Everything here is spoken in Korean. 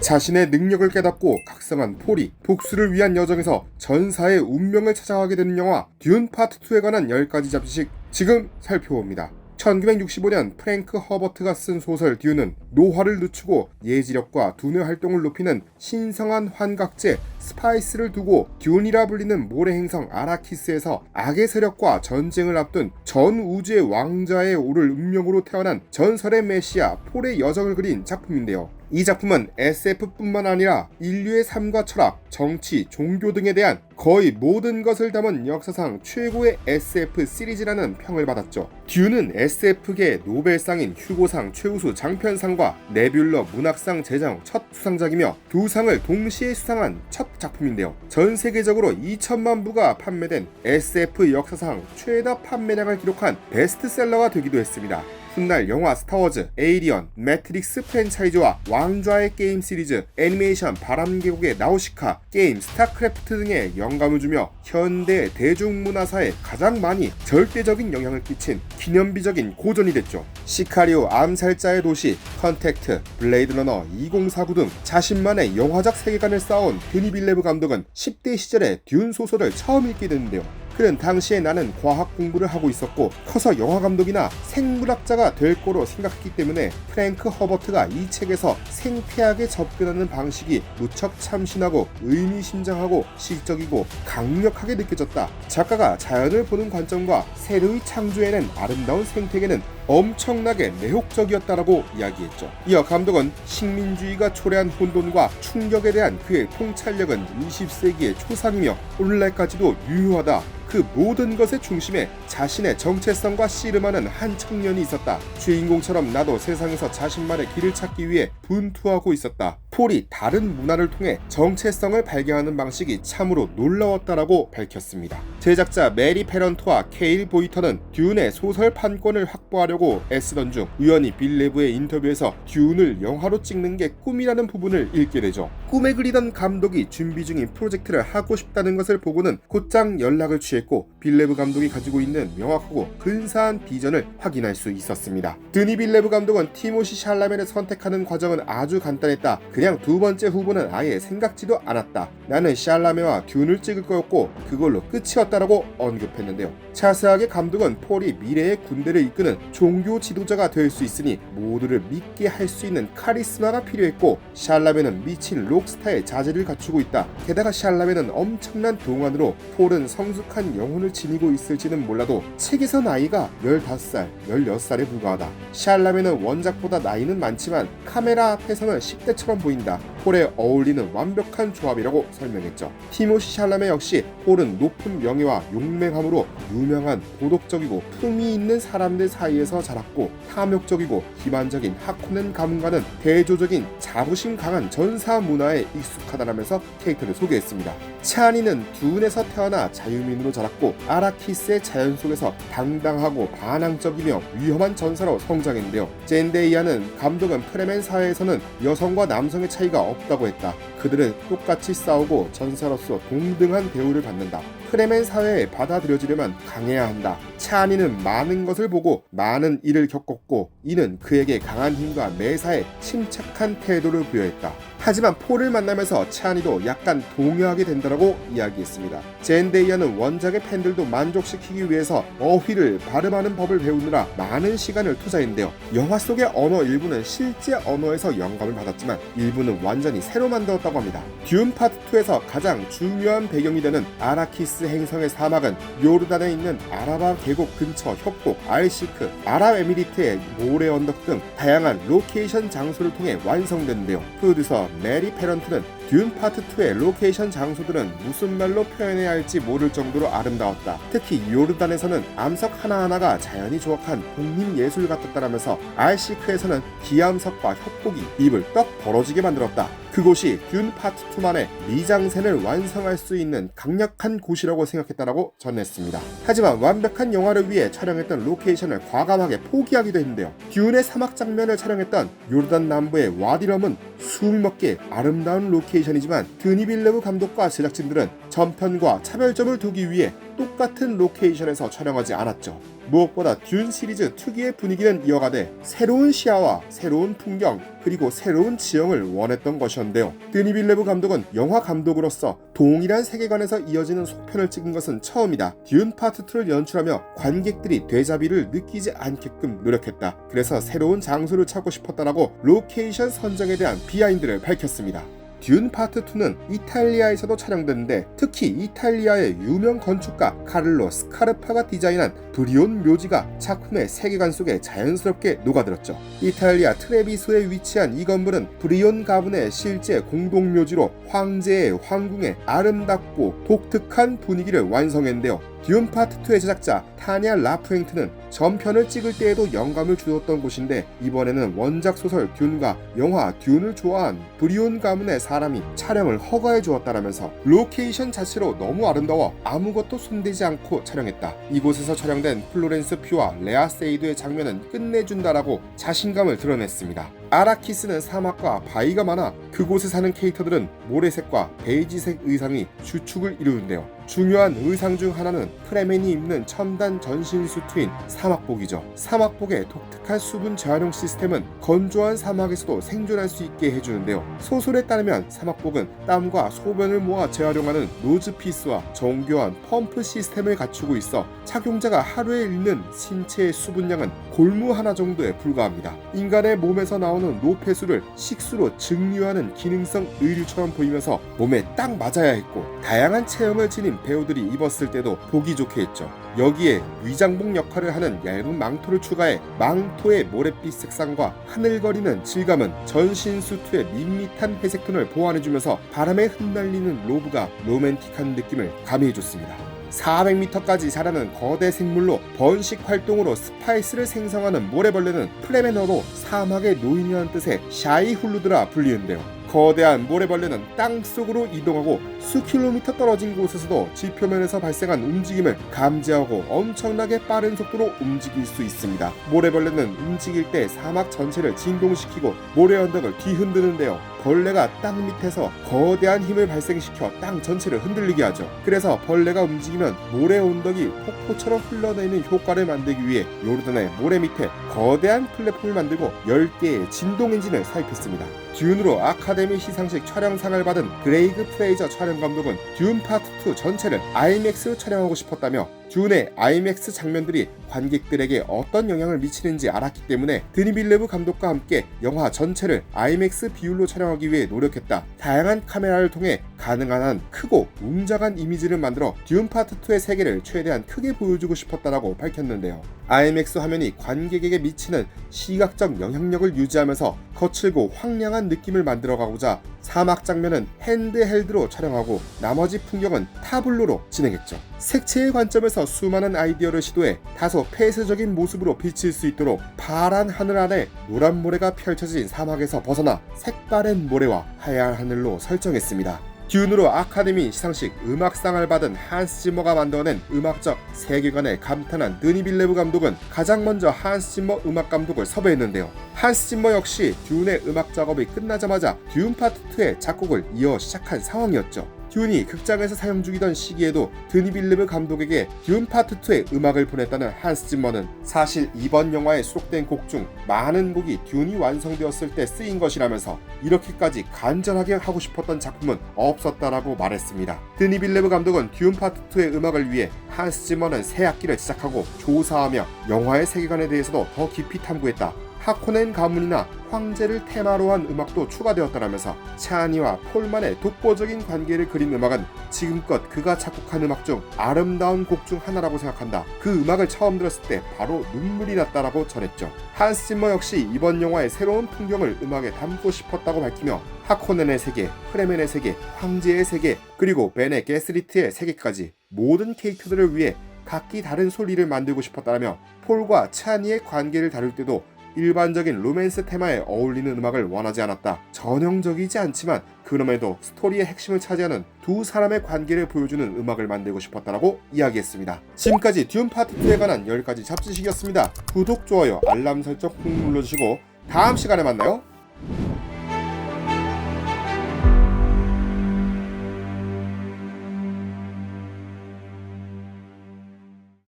자신의 능력을 깨닫고 각성한 폴이 복수를 위한 여정에서 전사의 운명을 찾아가게 되는 영화 듄 파트 2에 관한 10가지 잡지식 지금 살펴봅니다. 1965년 프랭크 허버트가 쓴 소설 듀는 노화를 늦추고 예지력과 두뇌 활동을 높이는 신성한 환각제 스파이스를 두고 듀이라 불리는 모래 행성 아라키스에서 악의 세력과 전쟁을 앞둔 전 우주의 왕자에 오를 운명으로 태어난 전설의 메시아 폴의 여정을 그린 작품인데요. 이 작품은 SF뿐만 아니라 인류의 삶과 철학, 정치, 종교 등에 대한 거의 모든 것을 담은 역사상 최고의 SF 시리즈라는 평을 받았죠. 듀는 SF계 노벨상인 휴고상 최우수 장편상과 네뷸러 문학상 제정 첫 수상작이며 두 상을 동시에 수상한 첫 작품인데요. 전 세계적으로 2천만 부가 판매된 SF 역사상 최다 판매량을 기록한 베스트셀러가 되기도 했습니다. 훗날 영화 스타워즈, 에이리언, 매트릭스 프랜차이즈와 왕좌의 게임 시리즈, 애니메이션 바람계곡의 나우시카, 게임 스타크래프트 등의 영감을 주며 현대 대중문화사에 가장 많이 절대적인 영향을 끼친 기념비적인 고전이 됐죠. 시카리오 암살자의 도시, 컨택트, 블레이드러너 2049 등 자신만의 영화적 세계관을 쌓아온 드니 빌레브 감독은 10대 시절에 듄 소설을 처음 읽게 됐는데요. 그는 당시에 나는 과학 공부를 하고 있었고 커서 영화 감독이나 생물학자가 될 거로 생각했기 때문에 프랭크 허버트가 이 책에서 생태학에 접근하는 방식이 무척 참신하고 의미심장하고 시적이고 강력하게 느껴졌다. 작가가 자연을 보는 관점과 새로이 창조해낸 아름다운 생태계는 엄청나게 매혹적이었다라고 이야기했죠. 이어 감독은 식민주의가 초래한 혼돈과 충격에 대한 그의 통찰력은 20세기의 초상이며 오늘날까지도 유효하다. 그 모든 것의 중심에 자신의 정체성과 씨름하는 한 청년이 있었다. 주인공처럼 나도 세상에서 자신만의 길을 찾기 위해 분투하고 있었다. 폴이 다른 문화를 통해 정체성을 발견하는 방식이 참으로 놀라웠다라고 밝혔습니다. 제작자 메리 페런트와 케일 보이터는 듀운의 소설 판권을 확보하려고 애쓰던 중 우연히 빌레브의 인터뷰에서 듀운을 영화로 찍는 게 꿈이라는 부분을 읽게 되죠. 꿈에 그리던 감독이 준비 중인 프로젝트를 하고 싶다는 것을 보고는 곧장 연락을 취했고 빌레브 감독이 가지고 있는 명확하고 근사한 비전을 확인할 수 있었습니다. 드니 빌레브 감독은 티모시 샬라멘을 선택하는 과정은 아주 간단했다. 그냥 두 번째 후보는 아예 생각지도 않았다. 나는 샬라메와 듀운을 찍을 거였고 그걸로 끝이었다라고 언급했는데요. 자세하게 감독은 폴이 미래의 군대를 이끄는 종교 지도자가 될 수 있으니 모두를 믿게 할 수 있는 카리스마가 필요했고 샬라메는 미친 록스타의 자질을 갖추고 있다. 게다가 샬라메는 엄청난 동안으로 폴은 성숙한 영혼을 지니고 있을지는 몰라도 책에서 나이가 15살, 16살에 불과하다. 샬라메는 원작보다 나이는 많지만 카메라 앞에서는 10대처럼 보인다. 폴에 어울리는 완벽한 조합이라고 설명했죠. 티모시 샬라메 역시 폴은 높은 명예와 용맹함으로 유명한 도덕적이고 품위 있는 사람들 사이에서 자랐고 탐욕적이고 기반적인 하코넨 가문과는 대조적인 자부심 강한 전사 문화 에 익숙하다라면서 캐릭터를 소개했습니다. 차니는 듀운에서 태어나 자유민으로 자랐고 아라키스의 자연 속에서 당당하고 반항적이며 위험한 전사로 성장했는데요. 젠데이아는 감독은 프레멘 사회에서는 여성과 남성의 차이가 없다고 했다. 그들은 똑같이 싸우고 전사로서 동등한 대우를 받는다. 프레멘 사회에 받아들여지려면 강해야 한다. 차니는 많은 것을 보고 많은 일을 겪었고 이는 그에게 강한 힘과 매사에 침착한 태도를 부여했다. 하지만 폴을 만나면서 차니도 약간 동요하게 된다고 이야기했습니다. 젠데이아는 원작의 팬들도 만족시키기 위해서 어휘를 발음하는 법을 배우느라 많은 시간을 투자했는데요. 영화 속의 언어 일부는 실제 언어에서 영감을 받았지만 일부는 완전히 새로 만들었다고 합니다. 듀운 파트 2에서 가장 중요한 배경이 되는 아라키스 행성의 사막은 요르단에 있는 아라바 계곡 근처 협곡 알시크, 아랍에미리트의 모래 언덕 등 다양한 로케이션 장소를 통해 완성됐는데요. 프로듀서 메리 페런트는 듄 파트 2의 로케이션 장소들은 무슨 말로 표현해야 할지 모를 정도로 아름다웠다. 특히 요르단에서는 암석 하나하나가 자연이 조각한 독립예술 같았다라면서 알시크에서는 기암석과 협곡이 입을 떡 벌어지게 만들었다. 그곳이 듄 파트 2만의 미장센을 완성할 수 있는 강력한 곳이라고 생각했다라고 전했습니다. 하지만 완벽한 영화를 위해 촬영했던 로케이션을 과감하게 포기하기도 했는데요. 듄의 사막 장면을 촬영했던 요르단 남부의 와디럼은 숨이 먹게 아름다운 로케이션 로케이션이지만 드니 빌레브 감독과 제작진들은 전편과 차별점을 두기 위해 똑같은 로케이션에서 촬영하지 않았죠. 무엇보다 듄 시리즈 특유의 분위기는 이어가되 새로운 시야와 새로운 풍경 그리고 새로운 지형을 원했던 것이었는데요. 드니 빌레브 감독은 영화 감독으로서 동일한 세계관에서 이어지는 속편을 찍은 것은 처음이다. 듄 파트 2를 연출하며 관객들이 데자비를 느끼지 않게끔 노력했다. 그래서 새로운 장소를 찾고 싶었다라고 로케이션 선정에 대한 비하인드를 밝혔습니다. 듄 파트 2는 이탈리아에서도 촬영됐는데 특히 이탈리아의 유명 건축가 카를로 스카르파가 디자인한 브리온 묘지가 작품의 세계관 속에 자연스럽게 녹아들었죠. 이탈리아 트레비소에 위치한 이 건물은 브리온 가문의 실제 공동묘지로 황제의 황궁에 아름답고 독특한 분위기를 완성했는데요. 듄 파트 2의 제작자 타냐 라프랭트는 전편을 찍을 때에도 영감을 주었던 곳인데 이번에는 원작 소설 듄과 영화 듄을 좋아한 브리온 가문의 사람이 촬영을 허가해 주었다라면서 로케이션 자체로 너무 아름다워 아무것도 손대지 않고 촬영했다. 이곳에서 촬영된 플로렌스 퓨와 레아 세이드의 장면은 끝내준다라고 자신감을 드러냈습니다. 아라키스는 사막과 바위가 많아 그곳에 사는 캐릭터들은 모래색과 베이지색 의상이 주축을 이루는데요. 중요한 의상 중 하나는 프레맨이 입는 첨단 전신 수트인 사막복이죠. 사막복의 독특한 수분 재활용 시스템은 건조한 사막에서도 생존할 수 있게 해주는데요. 소설에 따르면 사막복은 땀과 소변을 모아 재활용하는 노즈피스와 정교한 펌프 시스템을 갖추고 있어 착용자가 하루에 잃는 신체의 수분량은 골무 하나 정도에 불과합니다. 인간의 몸에서 나오는 노폐수를 식수로 증류하는 기능성 의류처럼 보이면서 몸에 딱 맞아야 했고 다양한 체형을 지닌 배우들이 입었을 때도 보기 좋게 했죠. 여기에 위장복 역할을 하는 얇은 망토를 추가해 망토의 모래빛 색상과 하늘거리는 질감은 전신 수트의 밋밋한 회색 톤을 보완해주면서 바람에 흩날리는 로브가 로맨틱한 느낌을 가미해줬습니다. 400m까지 자라는 거대 생물로 번식 활동으로 스파이스를 생성하는 모래벌레는 플레메너로 사막의 노인이라는 뜻의 샤이 훌루드라 불리는데요. 거대한 모래벌레는 땅 속으로 이동하고 수 킬로미터 떨어진 곳에서도 지표면에서 발생한 움직임을 감지하고 엄청나게 빠른 속도로 움직일 수 있습니다. 모래벌레는 움직일 때 사막 전체를 진동시키고 모래 언덕을 뒤흔드는데요. 벌레가 땅 밑에서 거대한 힘을 발생시켜 땅 전체를 흔들리게 하죠. 그래서 벌레가 움직이면 모래 언덕이 폭포처럼 흘러내리는 효과를 만들기 위해 요르단의 모래 밑에 거대한 플랫폼을 만들고 10개의 진동 엔진을 삽입했습니다. 듄으로 아카데미 시상식 촬영상을 받은 그레이그 프레이저 촬영 감독은 듄 파트 2 전체를 IMAX로 촬영하고 싶었다며 듄의 IMAX 장면들이 관객들에게 어떤 영향을 미치는지 알았기 때문에 드니빌레브 감독과 함께 영화 전체를 IMAX 비율로 촬영하기 위해 노력했다. 다양한 카메라를 통해 가능한 한 크고 웅장한 이미지를 만들어 듄 파트 2의 세계를 최대한 크게 보여주고 싶었다라고 밝혔는데요. IMAX 화면이 관객에게 미치는 시각적 영향력을 유지하면서 거칠고 황량한 느낌을 만들어 가고자 사막 장면은 핸드헬드로 촬영하고 나머지 풍경은 타블로로 진행했죠. 색채의 관점에서 수많은 아이디어를 시도해 다소 폐쇄적인 모습으로 비칠 수 있도록 파란 하늘 아래 노란 모래가 펼쳐진 사막에서 벗어나 색바랜 모래와 하얀 하늘로 설정했습니다. 듀으로 아카데미 시상식 음악상을 받은 한스 짐머가 만들어낸 음악적 세계관에 감탄한 드니 빌레브 감독은 가장 먼저 한스 짐머 음악 감독을 섭외했는데요. 한스 짐머 역시 듀운의 음악 작업이 끝나자마자 듀운 파트 2의 작곡을 이어 시작한 상황이었죠. 듀운이 극장에서 사용 중이던 시기에도 드니 빌레브 감독에게 듀운 파트 2의 음악을 보냈다는 한스 짐머는 사실 이번 영화에 수록된 곡 중 많은 곡이 듀운이 완성되었을 때 쓰인 것이라면서 이렇게까지 간절하게 하고 싶었던 작품은 없었다라고 말했습니다. 드니 빌레브 감독은 듀운 파트 2의 음악을 위해 한스 짐머는 새 악기를 시작하고 조사하며 영화의 세계관에 대해서도 더 깊이 탐구했다. 하코넨 가문이나 황제를 테마로 한 음악도 추가되었다라면서 차니와 폴만의 독보적인 관계를 그린 음악은 지금껏 그가 작곡한 음악 중 아름다운 곡 중 하나라고 생각한다. 그 음악을 처음 들었을 때 바로 눈물이 났다라고 전했죠. 한스 짐머 역시 이번 영화의 새로운 풍경을 음악에 담고 싶었다고 밝히며 하코넨의 세계, 프레멘의 세계, 황제의 세계, 그리고 벤의 게스리트의 세계까지 모든 캐릭터들을 위해 각기 다른 소리를 만들고 싶었다라며 폴과 차니의 관계를 다룰 때도 일반적인 로맨스 테마에 어울리는 음악을 원하지 않았다. 전형적이지 않지만 그럼에도 스토리의 핵심을 차지하는 두 사람의 관계를 보여주는 음악을 만들고 싶었다라고 이야기했습니다. 지금까지 듀운 파트 2에 관한 10가지 잡지식이었습니다. 구독, 좋아요, 알람 설정 꾹 눌러주시고 다음 시간에 만나요.